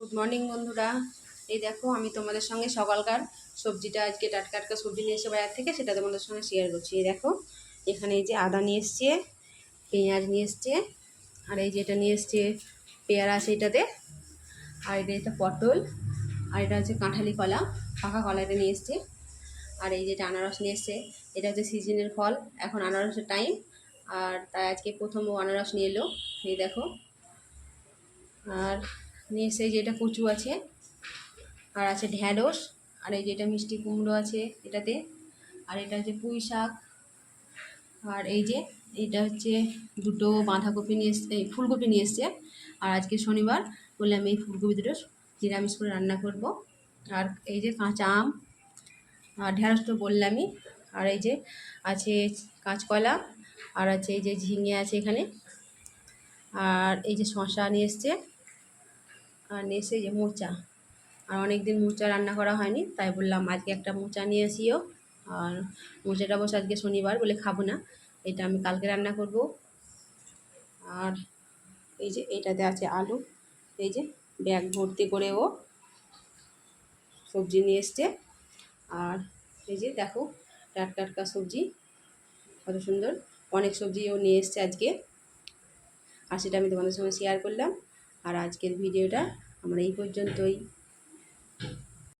Good morning বন্ধুরা। এই দেখো, আমি তোমাদের সঙ্গে সকালকার সবজিটা, আজকে টাটকা টাটকা সবজি নিয়ে এসে বাজার থেকে, সেটা তোমাদের সঙ্গে শেয়ার করছি। এই দেখো, এখানে এই যে আদা নিয়ে এসছে, পেঁয়াজ নিয়ে এসছে, আর এই যে এটা নিয়ে এসছে পেয়ারা আছে এটাতে আর এটা এটা পটল, আর এটা হচ্ছে কাঁঠালি কলা, পাকা কলা এটা নিয়ে এসছে, আর এই যেটা আনারস নিয়ে এসছে, এটা হচ্ছে সিজনের ফল, এখন আনারসের টাইম আর তাই আজকে প্রথম ও আনারস নিয়ে এলো, এই দেখো, আর নিয়ে এসে যেটা কচু আছে, আর আছে ঢ্যাঁড়স, আর এই যেটা মিষ্টি কুমড়ো আছে এটাতে, আর এটা হচ্ছে পুঁই শাক, আর এই যে এটা হচ্ছে দুটো বাঁধাকপি নিয়ে এসছে, এই ফুলকপি নিয়ে এসছে, আর আজকে শনিবার বলে আমি এই ফুলকপি দুটো নিরামিষ করে রান্না করব, আর এই যে কাঁচা আম, আর ঢ্যাঁড়স তো বললামই, আর এই যে আছে কাঁচকলা, আর আছে এই যে ঝিঙে আছে এখানে, আর এই যে শশা নিয়ে এসছে আর নিয়ে এসে যে মোচা। আর অনেক দিন মোচা রান্না করা হয়নি, তাই বললাম আজকে একটা মোচা নিয়ে আসিও। আর মোচাটা বসে আজকে শনিবার বলে খাব না, এটা আমি কালকে রান্না করব। আর এই যে এইটাতে আছে আলু, এই যে ব্যাগ ভর্তি করে ও সবজি নিয়ে এসছে। আর এই যে দেখো, টাটকা টাটকা সবজি, কত সুন্দর, অনেক সবজি ও নিয়ে এসছে আজকে। আর সেটা আমি তোমাদের সঙ্গে শেয়ার করলাম। আর আজকের ভিডিওটা আমরা এই পর্যন্তই।